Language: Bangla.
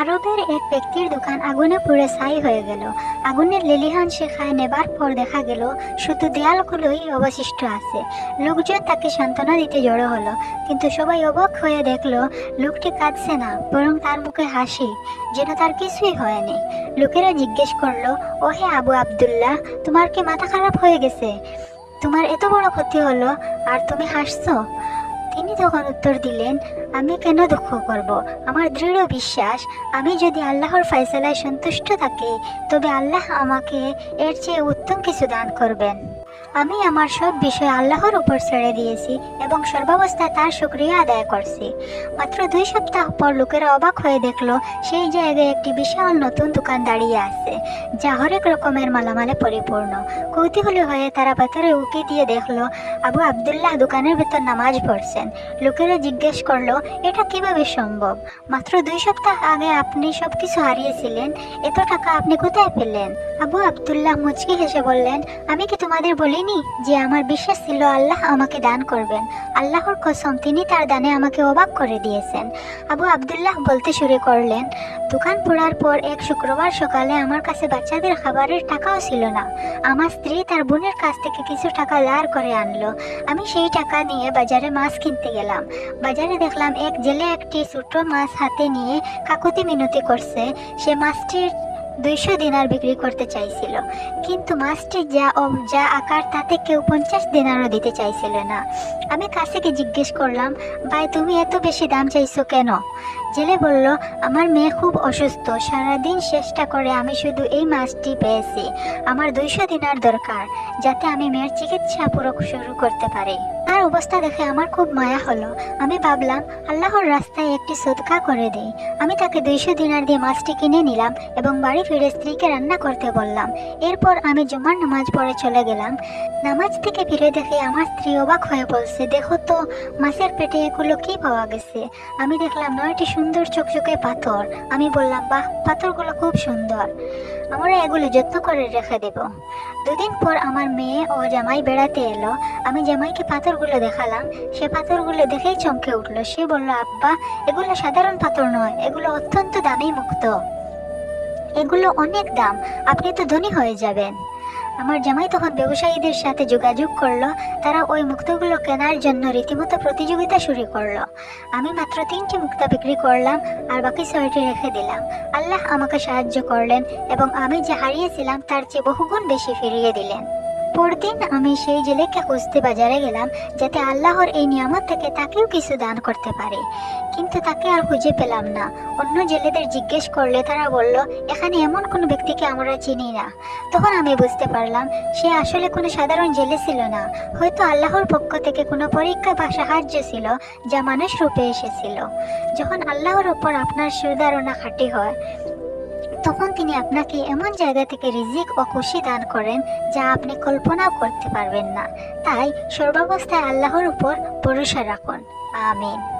আরবের এক ব্যক্তির দোকান আগুনে পুড়ে ছাই হয়ে গেল। আগুনের লেলিহান শেখায় নেবার পর দেখা গেল, শুধু দেয়ালগুলোই অবশিষ্ট আছে। লোকজন তাকে সান্ত্বনা দিতে জড়ো হলো, কিন্তু সবাই অবাক হয়ে দেখল, লোকটি কাঁদছে না, বরং তার মুখে হাসি, যেন তার কিছুই হয়নি লোকেরা জিজ্ঞেস করল, ওহে আবু আব্দুল্লাহ, তোমার কি মাথা খারাপ হয়ে গেছে? তোমার এত বড় ক্ষতি হলো, আর তুমি হাসছো? তখন উত্তর দিলেন, আমি কেন দুঃখ করব? আমার দৃঢ় বিশ্বাস, আমি যদি আল্লাহর ফয়সালায় সন্তুষ্ট থাকি, তবে আল্লাহ আমাকে এর চেয়ে উত্তম কিছু দান করবেন। আমি আমার সব বিষয় আল্লাহর উপর ছেড়ে দিয়েছি এবং সর্বাবস্থায় তার শুক্রিয়া আদায় করছি। মাত্র দুই সপ্তাহ পর লোকেরা অবাক হয়ে দেখল, সেই জায়গায় একটি বিশাল নতুন দোকান দাঁড়িয়ে আছে, যা হরেক রকমের মালামালে পরিপূর্ণ। কৌতূহলী হয়ে তারা ভেতরে উকি দিয়ে দেখল, আবু আবদুল্লাহ দোকানের ভেতর নামাজ পড়ছেন। লোকেরা জিজ্ঞেস করল, এটা কীভাবে সম্ভব? মাত্র দুই সপ্তাহ আগে আপনি সব কিছু হারিয়েছিলেন, এত টাকা আপনি কোথায় পেলেন? আবু আবদুল্লাহ মুচকি হেসে বললেন, আমি কি তোমাদের বলিনি যে আমার বিশ্বাস ছিল আল্লাহ আমাকে দান করবেন। আল্লাহর কসম, তিনি তার দানে আমাকে অবাক করে দিয়েছেন। আবু আবদুল্লাহ বলতে শুরু করলেন, দোকান পোড়ার পর এক শুক্রবার সকালে আমার কাছে বাচ্চাদের খাবারের টাকাও ছিল না। আমার স্ত্রী তার বোনের কাছ থেকে কিছু টাকা ধার করে আনলো। আমি সেই টাকা নিয়ে বাজারে মাছ কিনতে গেলাম। বাজারে দেখলাম এক জেলে একটি ছোট মাছ হাতে নিয়ে কাকুতি মিনতি করছে। সে মাছটির দুইশো দিনার বিক্রি করতে চাইছিল। কিন্তু মাছটি যা যা আকার, তাতে কেউ পঞ্চাশ দিনারও দিতে চাইছিল না। আমি কাছেকে জিজ্ঞেস করলাম, ভাই, তুমি এত বেশি দাম চাইছো কেন? জেলে বলল, আমার মেয়ে খুব অসুস্থ, সারাদিন চেষ্টা করে আমি শুধু এই মাছটি পেয়েছি। আমার দুইশো দিনার দরকার, যাতে আমি মেয়ের চিকিৎসা পুরো শুরু করতে পারি। তার অবস্থা দেখে আমার খুব মায়া হলো। আমি ভাবলাম, আল্লাহর রাস্তায় একটি সদকা করে দেই। আমি তাকে দুইশো দিনার দিয়ে মাছটি কিনে নিলাম এবং বাড়ি ফিরে স্ত্রীকে রান্না করতে বললাম। এরপর আমি জুমার নামাজ পড়ে চলে গেলাম। নামাজ থেকে ফিরে দেখে আমার স্ত্রী অবাক হয়ে বলছে, দেখো তো, মাছের পেটে এগুলো কি পাওয়া গেছে? আমি দেখলাম, নয়টি সুন্দর চকচকে পাথর। আমি বললাম, বাহ, পাথরগুলো খুব সুন্দর। আমরা এগুলো যত্ন করে রেখে দেব। দুদিন পর আমার মেয়ে ও জামাই বেড়াতে এলো। আমি জামাইকে পাথরগুলো দেখালাম, সে পাথরগুলো দেখেই চমকে উঠল। সে বলল, আব্বা, এগুলো সাধারণ পাথর নয়, এগুলো অত্যন্ত দামি মুক্ত। এগুলো অনেক দাম, আপনি তো ধনী হয়ে যাবেন। আমার জামাই তখন ব্যবসায়ীদের সাথে যোগাযোগ করল, তারা ওই মুক্তগুলো কেনার জন্য রীতিমতো প্রতিযোগিতা শুরু করল। আমি মাত্র তিনটি মুক্তা বিক্রি করলাম, আর বাকি ছয়টি রেখে দিলাম। আল্লাহ আমাকে সাহায্য করলেন, এবং আমি যে হারিয়েছিলাম তার চেয়ে বহুগুণ বেশি ফিরিয়ে দিলেন। পরদিন আমি সেই জেলেকে খুঁজতে বাজারে গেলাম, যাতে আল্লাহর এই নিয়ামত থেকে তাকেও কিছু দান করতে পারে। কিন্তু তাকে আর খুঁজে পেলাম না। অন্য জেলেদের জিজ্ঞেস করলে তারা বলল, এখানে এমন কোনো ব্যক্তিকে আমরা চিনি না। তখন আমি বুঝতে পারলাম, সে আসলে কোনো সাধারণ জেলে ছিল না। হয়তো আল্লাহর পক্ষ থেকে কোনো পরীক্ষা বা সাহায্য ছিল, যা মানুষ রূপে এসেছিল। যখন আল্লাহর ওপর আপনার সুধারণা খাঁটি হয় তখন তিনি আপনাকে এমন জায়গা থেকে রিজিক ও খুশি দান করেন যা আপনি কল্পনাও করতে পারবেন না। তাই সর্বাবস্থায় আল্লাহর উপর ভরসা রাখুন। আমিন।